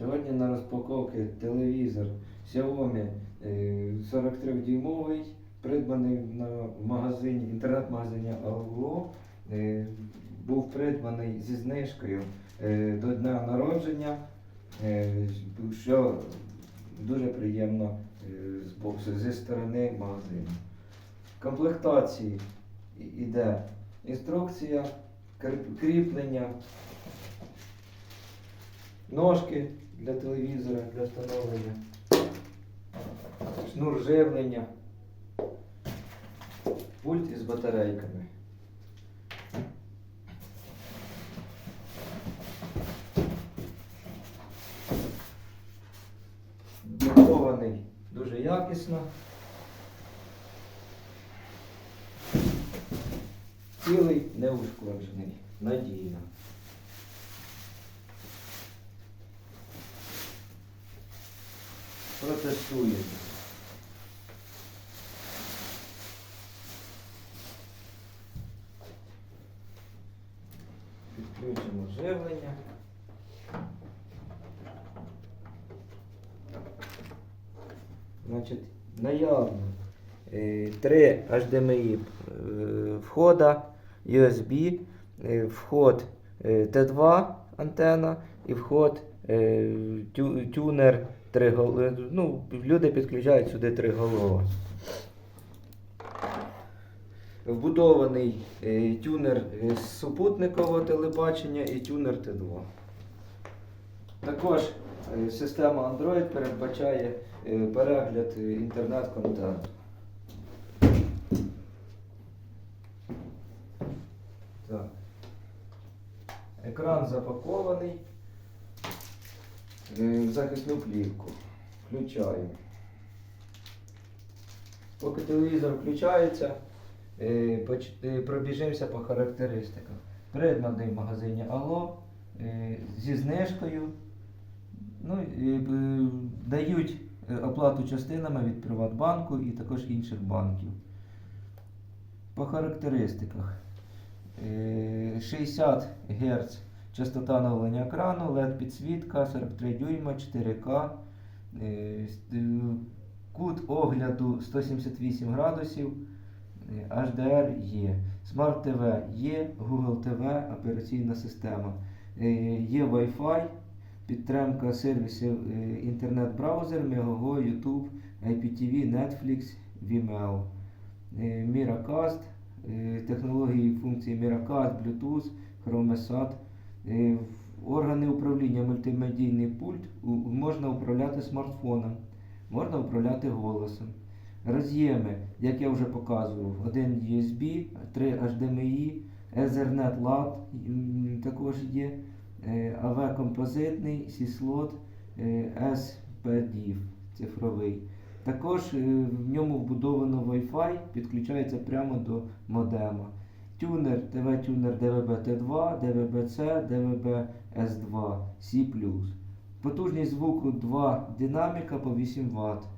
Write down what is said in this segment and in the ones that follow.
Сьогодні на розпаковці телевізор Xiaomi е, 43-дюймовий, придбаний на магазині, інтернет-магазині Allo. Е, Був придбаний зі знижкою е, до дня народження, е, що дуже приємно е, з боку зі сторони магазину. Комплектації іде інструкція, кріплення, ножки для телевізора, для встановлення, шнур живлення, пульт із батарейками. Упакований дуже якісно. Цілий неушкоджений. Надійно. Протестуємо. Підключимо живлення. Значить, наявно е, три HDMI е, входа, USB, е, вход е, Т2 антена і вход тюнер триголова. Ну, люди підключають сюди триголова. Вбудований е, тюнер е, супутникового телебачення і тюнер Т2. Також е, система Android передбачає е, перегляд е, інтернет-контенту. Екран запакований е, захисну плівку. Включаємо. Поки телевізор включається, е, е, пробіжимося по характеристиках. Придбаний в магазині е, зі знижкою. Ну, е, дають е, оплату частинами від Приватбанку і також інших банків. По характеристиках. Е, 60 Гц частота оновлення екрану, LED підсвітка, 43 дюйма, 4К. е, е, Кут огляду 178 градусів. е, HDR є. Smart TV є, Google TV, операційна система. Є Wi-Fi, підтримка сервісів інтернет-браузер, Megogo, YouTube, IPTV, Netflix, Vimeo. Miracast, технології функції Miracast, Bluetooth, ChromeSat. Е, Органи управління мультимедійний пульт можна управляти смартфоном, можна управляти голосом. Роз'єми, як я вже показував, один USB, 3 HDMI, Ethernet LAN м, також є, е, AV композитний, C-слот, е, SPDIF цифровий. Також в ньому вбудовано Wi-Fi, підключається прямо до модема. Тюнер, TV-тюнер DVB-T2, DVB-C, DVB-S2, C+. Потужність звуку 2 динаміка по 8 Вт.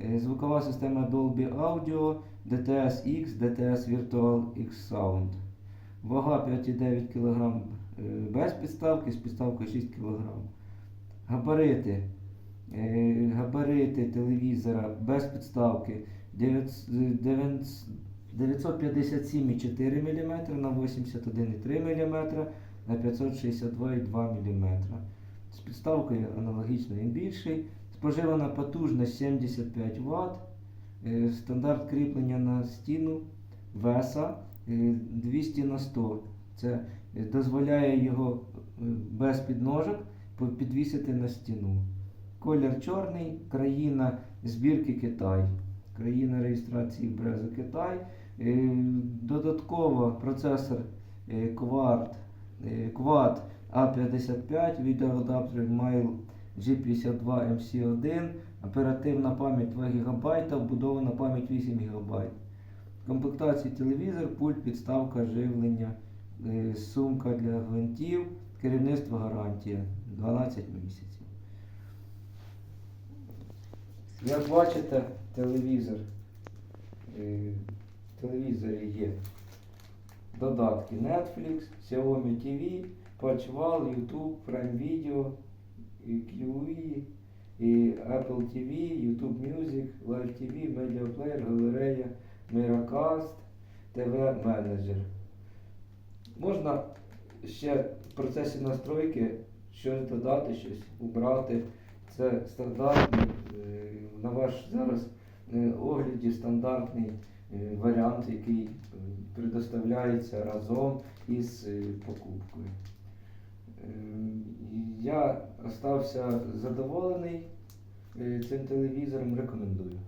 Е, Звукова система Dolby Audio, DTS X, DTS Virtual X Sound. Вага 5,9 кг е, без підставки, з підставкою 6 кг. Габарити. Е, Габарити телевізора без підставки 957,4 мм на 81,3 мм на 562,2 мм. З підставкою аналогічно він більший. Споживана потужність 75 Вт. Е, Стандарт кріплення на стіну веса е, 200 на 100. Це е, дозволяє його е, без підножок підвісити на стіну. Колір чорний, країна збірки Китай. Країна реєстрації Брезо Китай. Е, Додатково процесор е, Quad, е, Quad A55, відеоадаптер Mail G52 MC1, оперативна пам'ять 2 ГБ, вбудована пам'ять 8 ГБ. Комплектації телевізор, пульт, підставка, живлення, е, сумка для гвинтів, керівництво гарантія 12 місяців. Як бачите, телевізор. Телевізорі є додатки Netflix, Xiaomi TV, Patchwall, YouTube, Prime Video, і QE, Apple TV, YouTube Music, Live TV, Media Player, Галерея, Miracast, TV Manager. Можна ще в процесі настройки щось додати, щось убрати. Це стандартний, е, на ваш зараз е, огляді стандартний варіант, який е, предоставляється разом із е, покупкою. Я остався задоволений е, цим телевізором, рекомендую.